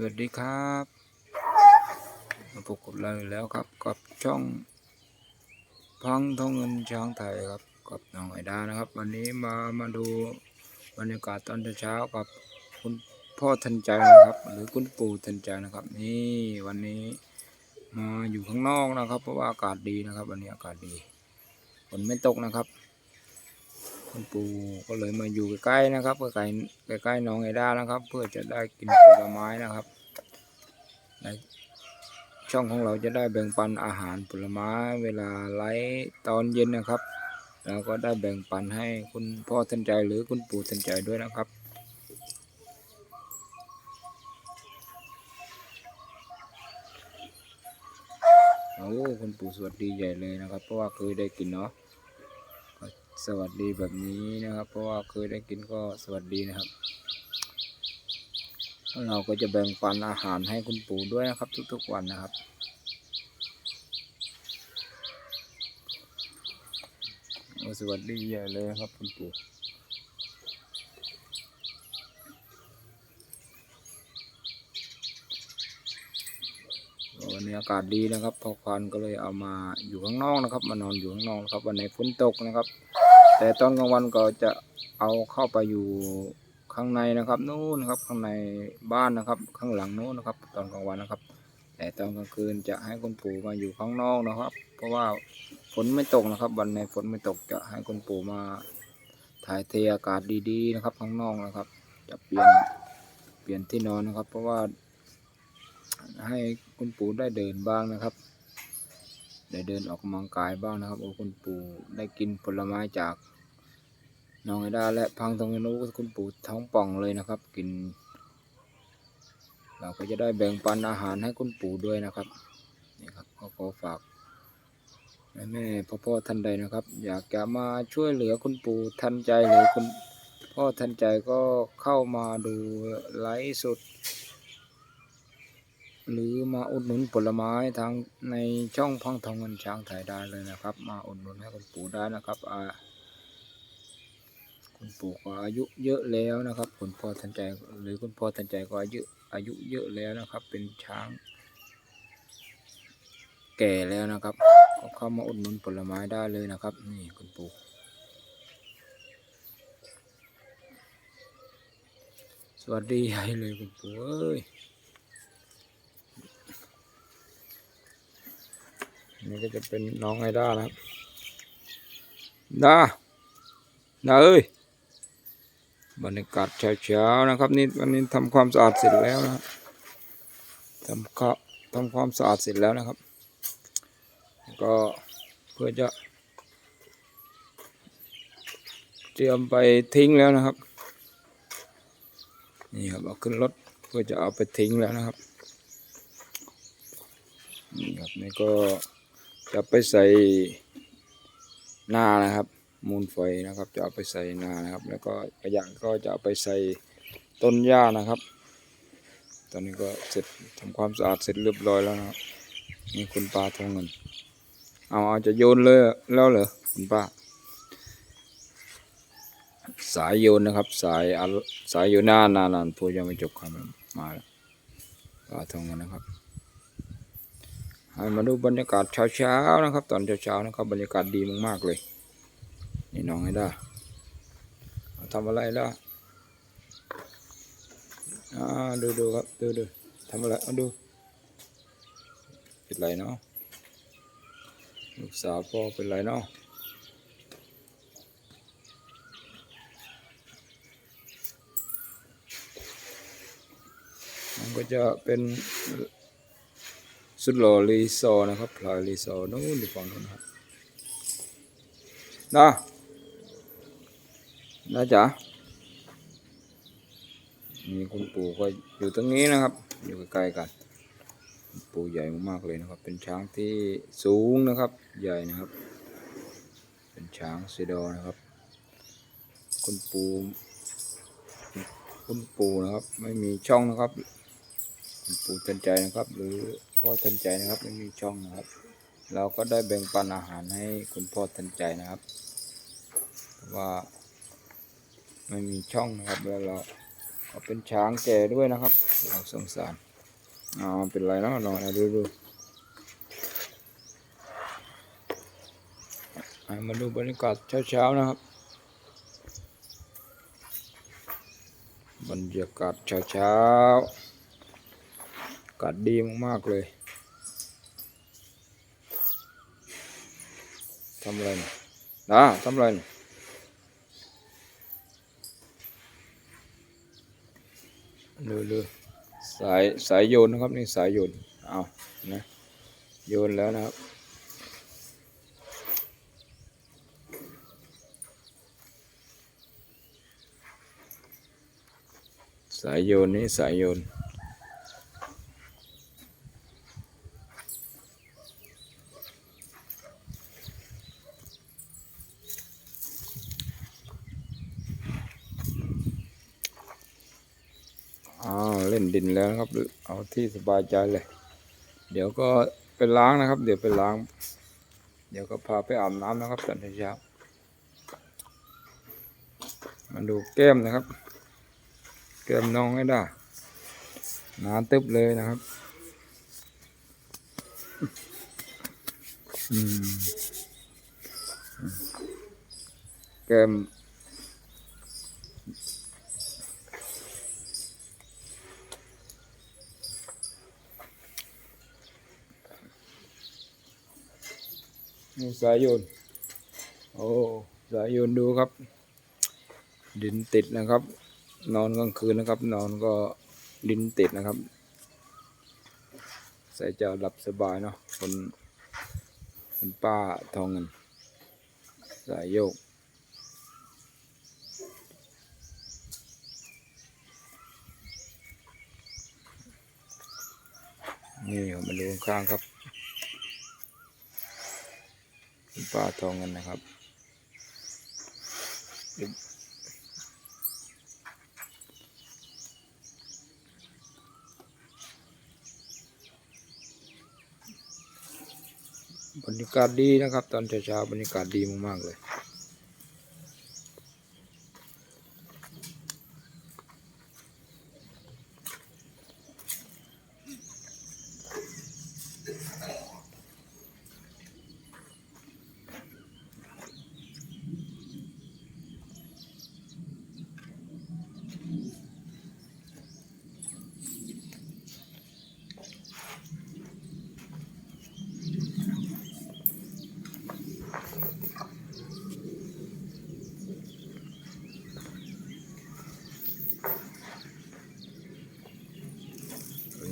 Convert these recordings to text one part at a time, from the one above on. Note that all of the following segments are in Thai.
สวัสดีครับมาพบกับเราอีกแล้วครับ กับช่องพังทองเงินช้างไทยครับ กับน้องไอดานะครับ วันนี้มามาดูบรรยากาศตอนเช้ากับคุณพ่อทันใจนะครับ หรือคุณปู่ทันใจนะครับ นี่วันนี้มาอยู่ข้างนอกนะครับ เพราะว่าอากาศดีนะครับ วันนี้อากาศดีฝนไม่ตกนะครับ คุณปู่ก็เลยมาอยู่ใกล้ๆนะครับใกล้ๆใกล้ๆน้องไอด้านะครับ เพื่อจะได้กินผลไม้นะครับ ช่องของเราจะได้แบ่งปันอาหารผลไม้เวลาไลฟ์ตอนเย็นนะครับแล้วก็ได้แบ่งปันให้คุณพ่อทันใจหรือคุณปู่ทันใจด้วยนะครับโอ้คุณปู่สวัสดีใหญ่เลยนะครับ เพราะว่าเคยได้กินเนาะสวัสดีแบบนี้นะครับ เพราะว่าเคยได้กินก็สวัสดีนะครับ เราก็จะแบ่งปันอาหารให้คุณปู่ด้วยนะครับ ทุกๆวันนะครับ สวัสดีใหญ่เลยครับคุณปู่วันนี้อากาศดีนะครับพอควันก็เลยเอามาอยู่ข้างนอกนะครับ มานอนอยู่ข้างนอกนะครับ วันไหนฝนตกนะครับ แต่ตอนกลางวันก็จะเอาเข้าไปอยู่ ข้างในนะครับนู้นครับข้างในบ้านนะครับ ข้างหลังนู้นนะครับ ตอนกลางวันนะครับ แต่ตอนกลางคืนจะให้คุณปู่มาอยู่ข้างนอกนะครับ เพราะว่าฝนไม่ตกนะครับ วันไหนฝนไม่ตกจะให้คุณปู่มาถ่ายเทอากาศดีๆนะครับ ข้างนอกนะครับ จะเปลี่ยนเปลี่ยนที่นอนนะครับ เพราะว่า ให้คุณปู่ได้เดินบ้างนะครับได้เดินออกกำลังกายบ้างนะครับโอ้คุณปู่ได้กินผลไม้จาก น้องไอดาและพังตรงนู้คุณปู่ท้องป่องเลยนะครับ กิน เราก็จะได้แบ่งปันอาหารให้คุณปู่ด้วยนะครับนี่ครับก็ขอฝากแม่พ่อพ่อท่านใดนะครับ อยากจะมาช่วยเหลือคุณปู่ทันใจหรือคุณพ่อทันใจก็เข้ามาดูไลฟ์สดหรือมาอุดหนุนผลไม้ทางในช่องพังทองเงินช้างไทยได้เลยนะครับ มาอุดหนุนให้คุณปู่ได้นะครับอ่า คุณปู่ก็อายุเยอะแล้วนะครับคุณพ่อทันใจหรือคุณพ่อทันใจก็อายุอายุเยอะแล้วนะครับ เป็นช้าง แก่แล้วนะครับ ก็เข้ามาอุดหนุนผลไม้ได้เลยนะครับ นี่คุณปู่สวัสดีใหญ่เลยคุณปู่เอ้ยนี่ก็จะเป็นน้องไอด้านะครับดาดาเอ้ย บรรยากาศเช้าๆนะครับนี่วันนี้ทำความสะอาดเสร็จแล้วนะครับทำข้าทำความสะอาดเสร็จแล้วนะครับ ก็เพื่อจะ เตรียมไปทิ้งแล้วนะครับนี่ครับเอาขึ้นรถเพื่อจะเอาไปทิ้งแล้วนะครับนี่ครับนี่ก็จะไปใส่หน้านะครับ มูลไฟนะครับ จะเอาไปใส่นานะครับ แล้วก็ขยะก็จะเอาไปใส่ต้นหญ้านะครับ ตอนนี้ก็เสร็จทำความสะอาดเสร็จเรียบร้อยแล้วนะครับนี่คุณป้าทองเงิน เอาเอาจะโยนเลยแล้วเหรอคุณป้า สายโยนนะครับ สายอัลสายอยู่หน้านานานพูดยังไม่จบคำมาแล้วป้าทองเงินนะครับให้มาดูบรรยากาศเช้าๆนะครับ ตอนเช้าๆนะครับบรรยากาศดีมากๆเลย น้องให้ได้าทำอะไรล่ะดูดูครับดูดูทำอะไรเอาดูเป็นไรเนาะลูกสาวพ่อเป็นไรเนาะมันก็จะเป็นสุดหล่อรีซอนะครับพลายรีซอนู้นอยู่ฝั่งนู้นครับนะ นะจ๊ะมีคุณปู่ก็อยู่ตรงนี้นะครับ อยู่ใกล้ๆกัน ปู่ใหญ่มากๆเลยนะครับ เป็นช้างที่สูงนะครับ ใหญ่นะครับ เป็นช้างซีดอนะครับ คุณปู่คุณปู่นะครับ ไม่มีช่องนะครับ คุณปู่ทันใจนะครับ หรือพ่อทันใจนะครับไม่มีช่องนะครับ เราก็ได้แบ่งปันอาหารให้คุณพ่อทันใจนะครับว่า ไม่มีช่องนะครับแล้วเราเป็นช้างแก่ด้วยนะครับเราสงสารอ๋อเป็นไรเนาะนอนดูดูมาดูบรรยากาศเช้าๆนะครับ บรรยากาศเช้าๆอากาศดีมากๆเลยทำอะไรเนี่ยนะทำอะไร เนี่ยดูดูสายสายโยนนะครับนี่สายโยนเอานะโยนแล้วนะครับสายโยนนี่สายโยน อ้าวเล่นดิน แล้วนะครับเอาที่สบายใจเลย เดี๋ยวก็ไปล้างนะครับ เดี๋ยวไปล้าง เดี๋ยวก็พาไปอาบน้ำนะครับตอนเช้ามาดูแก้มนะครับ แก้มน้องให้ได้หนาตึบเลยนะครับ อืมแก้ม นี่ สายโยน โอ้สายโยนดูครับ ดินติดนะครับ นอนกลางคืนนะครับ นอนก็ดินติดนะครับ ใส่จะหลับสบายเนาะคนคนป้าทองเงินสายโยก นี่มาดูข้างครับ ป้าทองเงินนะครับบรรยากาศดีนะครับ ตอนเช้าๆบรรยากาศดีมากๆเลย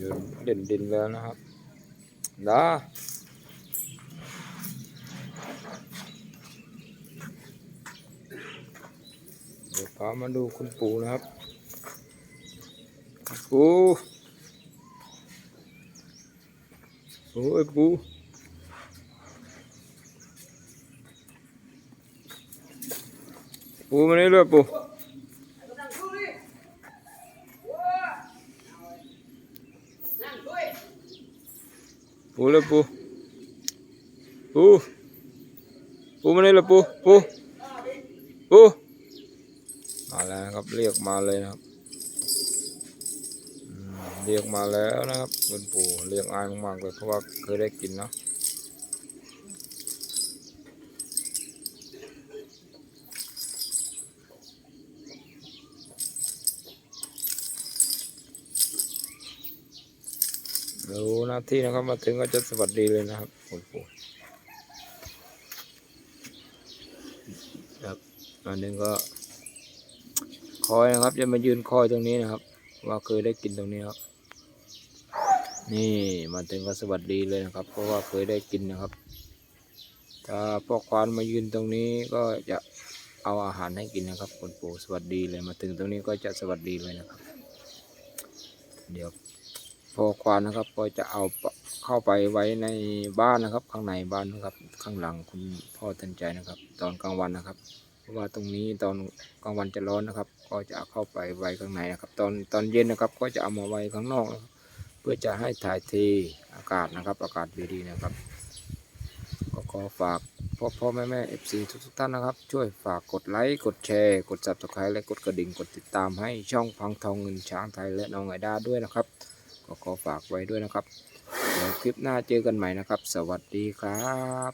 เดิ นด่นดินแล้วนะครับดาเดี๋ยวพามาดูคุณปู่นะครับปู่โอ้ยปู่ปู่มานี่เลยปู่ ปูเลยปูปูปูมาเลยละปูปูปูมาแล้วครับเรียกมาเลยนะครับเรียกมาแล้วนะครับคุณปู่เรียกอายมากๆเลยเพราะว่าเคยได้กินเนาะรู้ห น้าที่นะครับ มาถึงก็จะสวัสดีเลยนะครับคุณปู่ครับอันหนึงก็ คอยนะครับ จะมายืนคอยตรงนี้นะครับ ว่าเคยได้กินตรงนี้ครับ นี่มาถึงก็สวัสดีเลยนะครับ เพราะว่าเคยได้กินนะครับ ถ้าพ่อควานมายืนตรงนี้ก็จะเอาอาหารให้กินนะครับคุณปู่สวัสดีเลยมาถึงตรงนี้ก็จะสวัสดีเลยนะครับ เดี๋ยว พอควานนะครับก็จะเอาเข้าไปไว้ในบ้านนะครับ ข้างในบ้านนะครับ ข้างหลังคุณพ่อทันใจนะครับ ตอนกลางวันนะครับ เพราะว่าตรงนี้ตอนกลางวันจะร้อนนะครับ ก็จะเอาเข้าไปไว้ข้างในนะครับ ตอนตอนเย็นนะครับ ก็จะเอามาไว้ข้างนอก เพื่อจะให้ถ่ายเทอากาศนะครับ อากาศดีๆนะครับ ก็ขอฝากพ่อพ่อแม่แม่เอฟซีทุกๆท่านนะครับ ช่วยฝากกดไลค์กดแชร์กด subscribe และกดกระดิ่งกดติดตามให้ช่องพังทองเงินช้างไทยและน้องไอดาด้วยนะครับ ขอฝากไว้ด้วยนะครับเดี๋ยวคลิปหน้าเจอกันใหม่นะครับ สวัสดีครับ